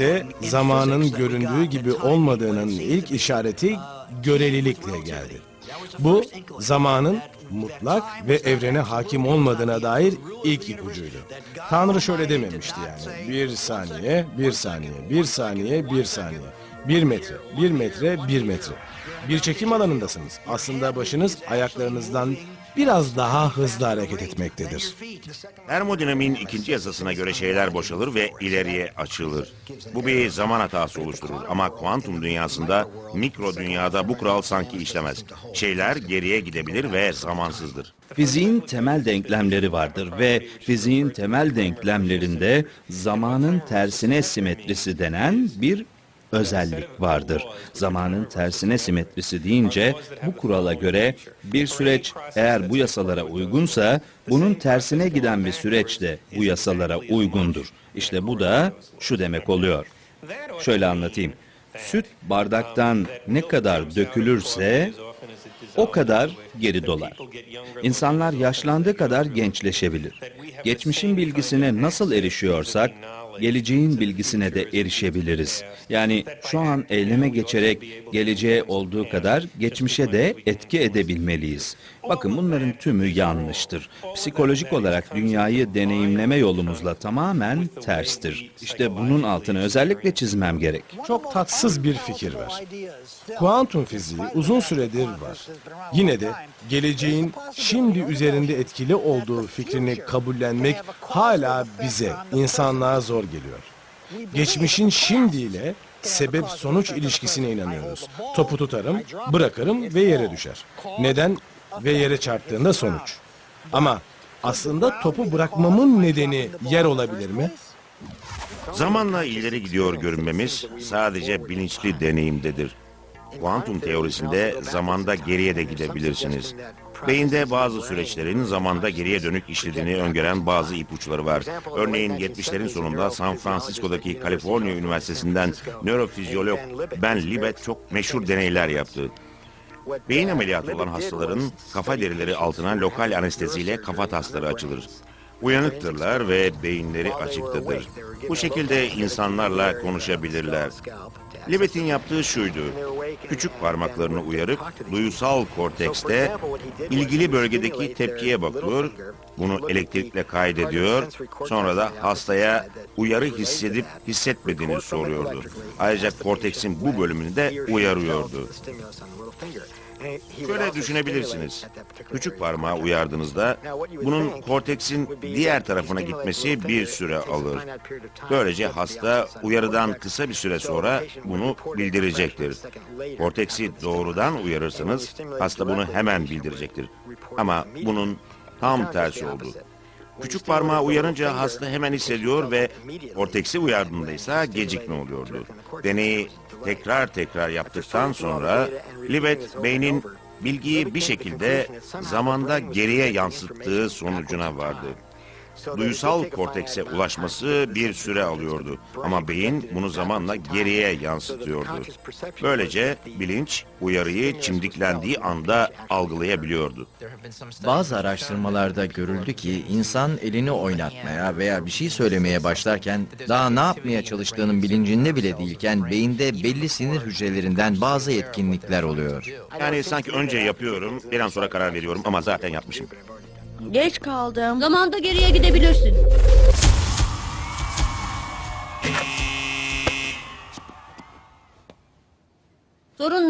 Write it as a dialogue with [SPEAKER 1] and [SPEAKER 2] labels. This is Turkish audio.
[SPEAKER 1] Tarihte zamanın göründüğü gibi olmadığının ilk işareti görelilikle geldi. Bu zamanın mutlak ve evrene hakim olmadığına dair ilk ipucuydu. Tanrı şöyle dememişti yani. Bir saniye, bir saniye, bir saniye, bir saniye. Bir metre, bir metre, bir metre. Bir çekim alanındasınız. Aslında başınız ayaklarınızdan biraz daha hızlı hareket etmektedir.
[SPEAKER 2] Termodinamiğin ikinci yasasına göre şeyler boşalır ve ileriye açılır. Bu bir zaman hatası oluşturur ama kuantum dünyasında, mikro dünyada bu kural sanki işlemez. Şeyler geriye gidebilir ve zamansızdır.
[SPEAKER 3] Fiziğin temel denklemleri vardır ve fiziğin temel denklemlerinde zamanın tersine simetrisi denen bir özellik vardır. Zamanın tersine simetrisi deyince bu kurala göre bir süreç eğer bu yasalara uygunsa bunun tersine giden bir süreç de bu yasalara uygundur. İşte bu da şu demek oluyor. Şöyle anlatayım. Süt bardaktan ne kadar dökülürse o kadar geri dolar. İnsanlar yaşlandığı kadar gençleşebilir. Geçmişin bilgisine nasıl erişiyorsak, geleceğin bilgisine de erişebiliriz. Yani şu an eyleme geçerek geleceğe olduğu kadar geçmişe de etki edebilmeliyiz. Bakın bunların tümü yanlıştır. Psikolojik olarak dünyayı deneyimleme yolumuzla tamamen terstir. İşte bunun altını özellikle çizmem gerek.
[SPEAKER 1] Çok tatsız bir fikir var. Kuantum fiziği uzun süredir var. Yine de geleceğin şimdi üzerinde etkili olduğu fikrini kabullenmek hala bize, insanlığa zor geliyor. Geçmişin şimdiyle sebep sonuç ilişkisine inanıyoruz. Topu tutarım, bırakırım ve yere düşer. Neden? Ve yere çarptığında sonuç. Ama aslında topu bırakmamın nedeni yer olabilir mi?
[SPEAKER 2] Zamanla ileri gidiyor görünmemiz sadece bilinçli deneyimdedir. Kuantum teorisinde zamanda geriye de gidebilirsiniz. Beyinde bazı süreçlerin zamanda geriye dönük işlediğini öngören bazı ipuçları var. Örneğin 70'lerin sonunda San Francisco'daki Kaliforniya Üniversitesi'nden nörofizyolog Ben Libet çok meşhur deneyler yaptı. Beyin ameliyatı olan hastaların kafa derileri altına lokal anesteziyle kafa tasları açılır. Uyanıktırlar ve beyinleri açıktadır. Bu şekilde insanlarla konuşabilirler. Libet'in yaptığı şuydu. Küçük parmaklarını uyarıp duyusal kortekste ilgili bölgedeki tepkiye bakıyor, bunu elektrikle kaydediyor, sonra da hastaya uyarı hissedip hissetmediğini soruyordu. Ayrıca korteksin bu bölümünü de uyarıyordu. Şöyle düşünebilirsiniz. Küçük parmağı uyardığınızda bunun korteksin diğer tarafına gitmesi bir süre alır. Böylece hasta uyarıdan kısa bir süre sonra bunu bildirecektir. Korteksi doğrudan uyarırsanız hasta bunu hemen bildirecektir. Ama bunun tam tersi oldu. Küçük parmağı uyarınca hasta hemen hissediyor ve korteksi uyardığında ise gecikme oluyordu. Deneyi tekrar tekrar yaptıktan sonra Libet beynin bilgiyi bir şekilde zamanda geriye yansıttığı sonucuna vardı. Duyusal kortekse ulaşması bir süre alıyordu ama beyin bunu zamanla geriye yansıtıyordu. Böylece bilinç uyarıyı çimdiklendiği anda algılayabiliyordu.
[SPEAKER 4] Bazı araştırmalarda görüldü ki insan elini oynatmaya veya bir şey söylemeye başlarken daha ne yapmaya çalıştığının bilincinde bile değilken beyinde belli sinir hücrelerinden bazı etkinlikler oluyor.
[SPEAKER 2] Yani sanki önce yapıyorum, bir an sonra karar veriyorum ama zaten yapmışım.
[SPEAKER 5] Geç kaldım. Zamanda geriye gidebilirsin.